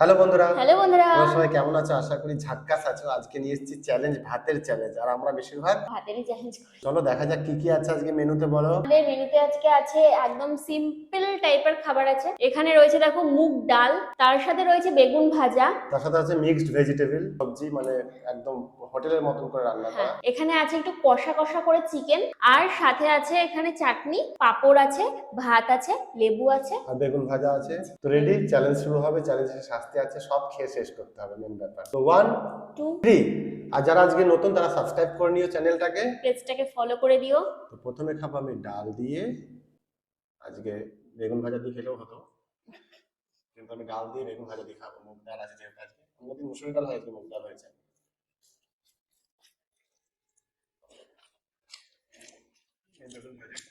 Hello বন্ধুরা। Hello বন্ধুরা। তোমরা সবাই কেমন আছো? আশা করি ঝাক্কাস আছো। আজকে নিয়ে এসেছি চ্যালেঞ্জ ভাতের চ্যালেঞ্জ আর আমরা বেশিরভাগ ভাতেরই চ্যালেঞ্জ করি। চলো দেখা যাক কি কি আছে আজকে মেনুতে বলো। আমাদের মেনুতে আজকে আছে একদম সিম্পল টাইপের খাবার আছে। এখানে রয়েছে দেখো মুগ ডাল তার সাথে রয়েছে বেগুন ভাজা। তার সাথে আছে মিক্সড ভেজিটেবল সবজি মানে একদম হোটেলের মতন করে রান্না হ্যাঁ করা এখানে আছে একটু কষা কষা করে চিকেন আর সাথে আছে এখানে চাটনি পাপড় আছে ভাত আছে লেবু আছে। আর বেগুন ভাজা আছে। তো রেডি চ্যালেঞ্জ শুরু হবে। চ্যালেঞ্জের শাস্তি আছে সব খেয়ে শেষ করতে হবে মেন ব্যাপার। তো ওয়ান টু থ্রি আর যারা আজকে নতুন তারা সাবস্ক্রাইব করে নিও চ্যানেলটাকে পেজটাকে ফলো করে দিও। তো প্রথমে খাব আমি ডাল দিয়ে। আজকে বেগুন ভাজা দিয়ে খেলেও হতো। কিন্তু আমি ডাল দিয়ে বেগুন ভাজা দিয়ে খাব। মুগ ডাল আছে যেহেতু আজকে। আমাদের মুসুরি ডাল হয়েছে মুগ ডাল হয়েছে। বেগুন ভাজা।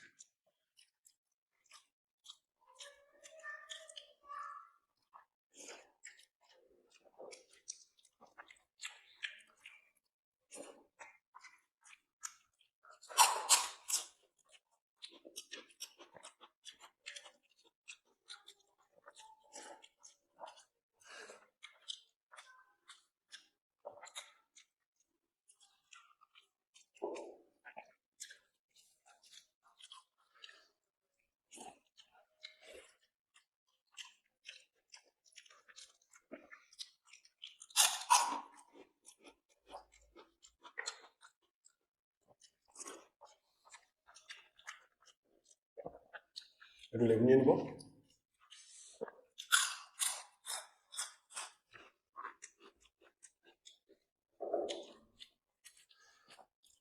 একটু লেবু নিয়ে নেব।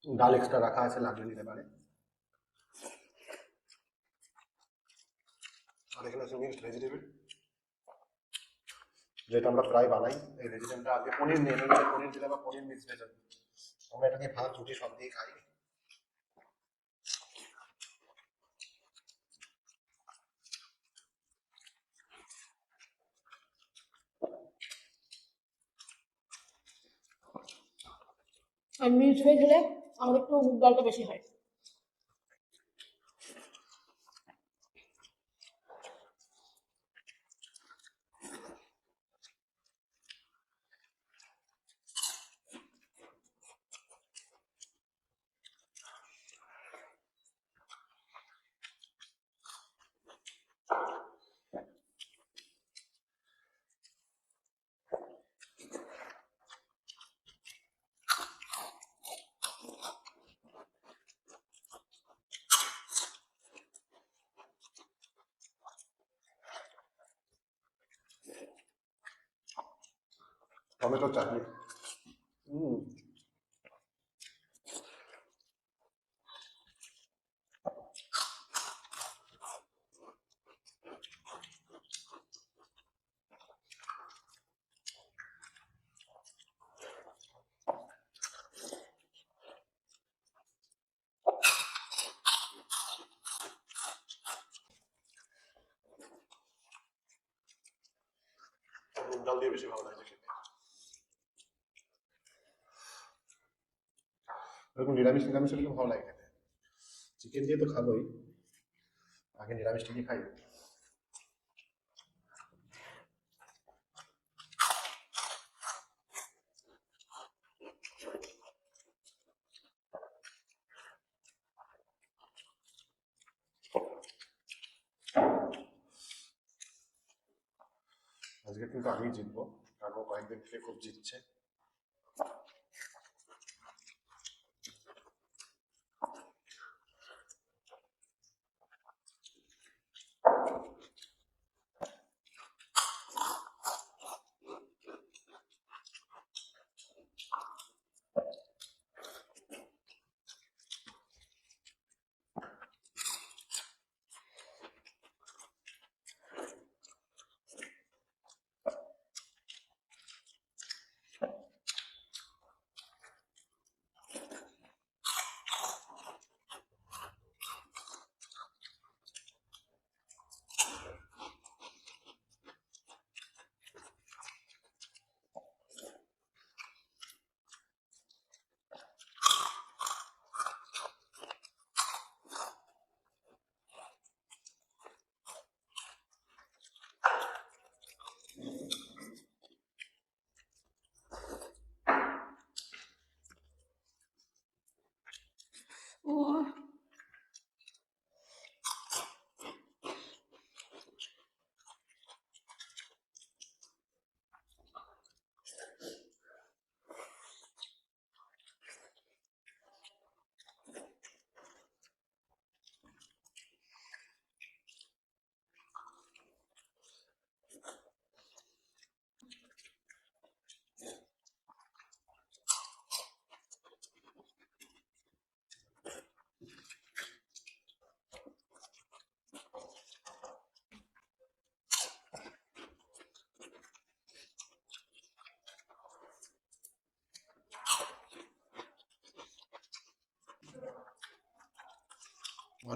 ডাল এক্সট্রা রাখা আছে, লাগলে নিতে পারে। আর এখানে আছে মিক্সড ভেজিটেবল যেটা আমরা প্রায় বানাই। এই ভেজিটেবলটা আগে পনির নিয়ে পনির দিলে বা পনির মিক্স ভেজিটেবল আমরা এটা দিয়ে ভাত, রুটি সব দিয়ে খাই। আর মিক্স হয়ে গেলে আমাদের একটু মুগ বেশি হয়। টমেটো চাটনি হুম মুগ ডাল দিয়ে বেশি ভালো লাগছে খেতে এরকম নিরামিষ নিরামিষ হলে ভালো লাগে খেতে। চিকেন দিয়ে তো খাবোই। আগে নিরামিষটা কি খাই। আজকে কিন্তু আমি জিতবো। কাকু কয়েকদিন থেকে খুব জিতছে।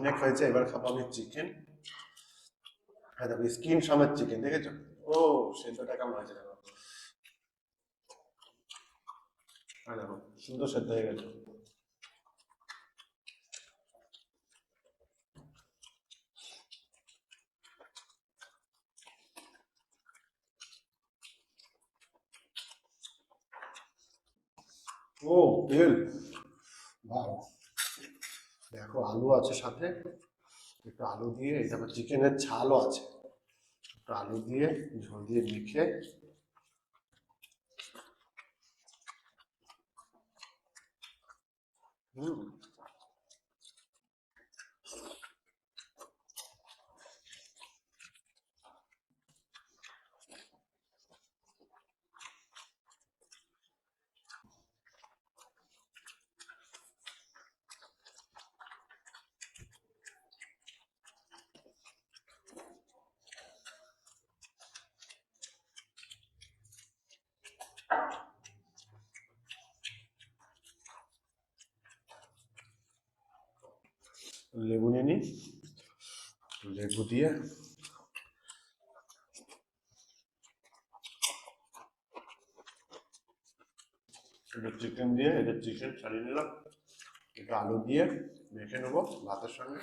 অনেক হয়েছে, এবার খাব আমি চিকেন হ্যাঁ দেখো স্কিন সমেত চিকেন দেখেছ? ও, সেদ্ধটা কেমন হয়েছে দেখো। হ্যাঁ দেখো, সুন্দর সেদ্ধ হয়ে গেছে। ও, তেল। বাহ। দেখো, আলু আছে সাথে। একটু আলু দিয়ে এটা চিকেনের ছালও আছে। একটু আলু দিয়ে, ঝোল দিয়ে মেখে। হুম। লেবু নিয়ে নিই। লেবু দিয়ে এটা চিকেন দিয়ে, এটা চিকেন ছাড়িয়ে নিলাম। একটু আলু দিয়ে মেখে নেব ভাতের সঙ্গে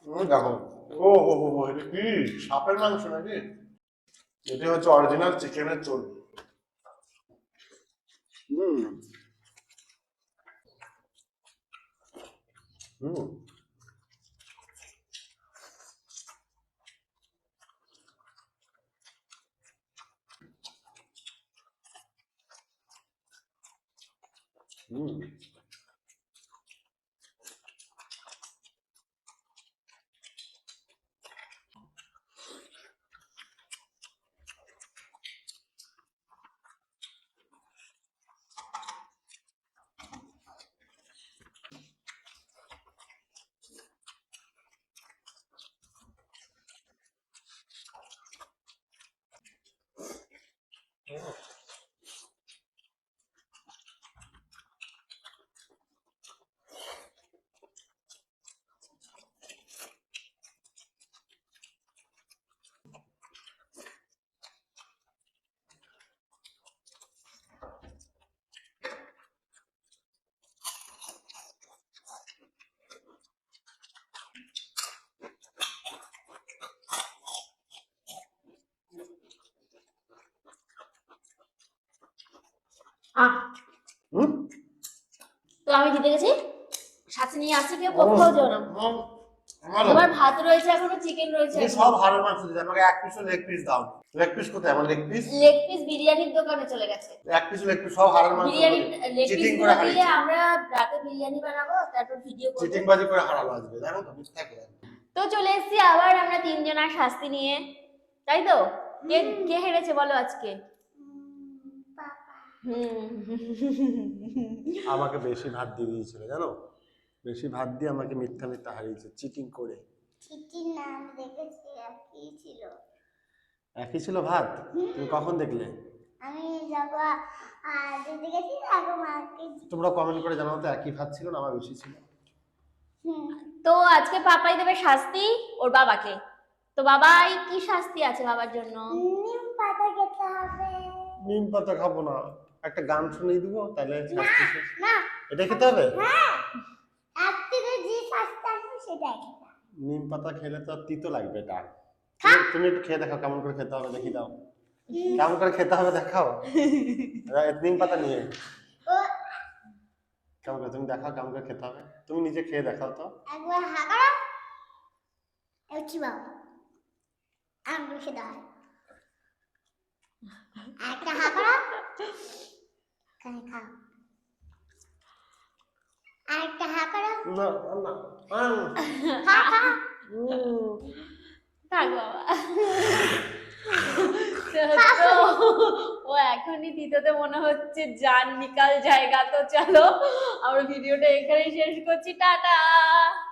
ও দেখো। ও, হো হো এটা কি? সাপের মাংস নাকি? এটা হচ্ছে অরিজিনাল চিকেনের চর্বি হুম। হুম। হুম। আহ। তো আমি জিতে গেছি। সাথে নিয়ে আসছি কেউ? কোথাও যেও না। তোমার ভাত রয়েছে এখনও চিকেন রয়েছে সব হাড়ের মাংস দিতে আমাকে এক পিসও লেগ পিস দাও। লেগ পিস কোথায়? আমার লেগ পিস লেগ পিস বিরিয়ানির দোকানে চলে গেছে। এক পিস লেগ পিস সব হাড়ের মাংস বিরিয়ানি লেগ পিস করে দিলে আমরা রাতে বিরিয়ানি বানাবো তারপর ভিডিও করব। চিটিং বাজি করে হারালো আজকে জানো তো মিথ্যা করে। তো চলে এসেছি আবার আমরা তিনজনের শাস্তি নিয়ে। তাই তো? কে কে হেরেছে বলো আজকে? আমাকে বেশি ভাত দিয়ে দিয়েছিল জানো? বেশি ভাত দিয়ে আমাকে মিথ্যা মিথ্যা হারিয়েছে চিটিং করে। নাম দেখেছি একই ছিল। একই ছিল ভাত? তুমি কখন দেখলে? আমি গেছি মাকে তোমরা কমেন্ট করে জানাও তো একই ভাত ছিল না আমার বেশি ছিল। তো আজকে পাপাই দেবে শাস্তি ওর বাবাকে। তো বাবাই কি শাস্তি আছে বাবার জন্য? নিম পাতা খেতে হবে। নিম পাতা খাব না। একটা গান শুনিয়ে দিব তাহলে এটা খেতে হবে? হ্যাঁ। নিম পাতা খেলে তো তিতো লাগবে এটা। তুমি- একটু খেয়ে দেখাও কেমন করে খেতে হবে দেখি দাও। কেমন করে খেতে হবে দেখাও। নিম পাতা নিয়ে। কেমন করে তুমি দেখাও কেমন করে খেতে হবে। তুমি নিজে খেয়ে দেখাও তো। একবার হা করো। খেতে হয় একটা হা করো খাই খাও আরেকটা হা করো না। থাক বাবা ও এখনই তিতোতে মনে হচ্ছে জান নিকাল জায়গা তো চলো। আমরা ভিডিওটা এখানেই শেষ করছি টাটা!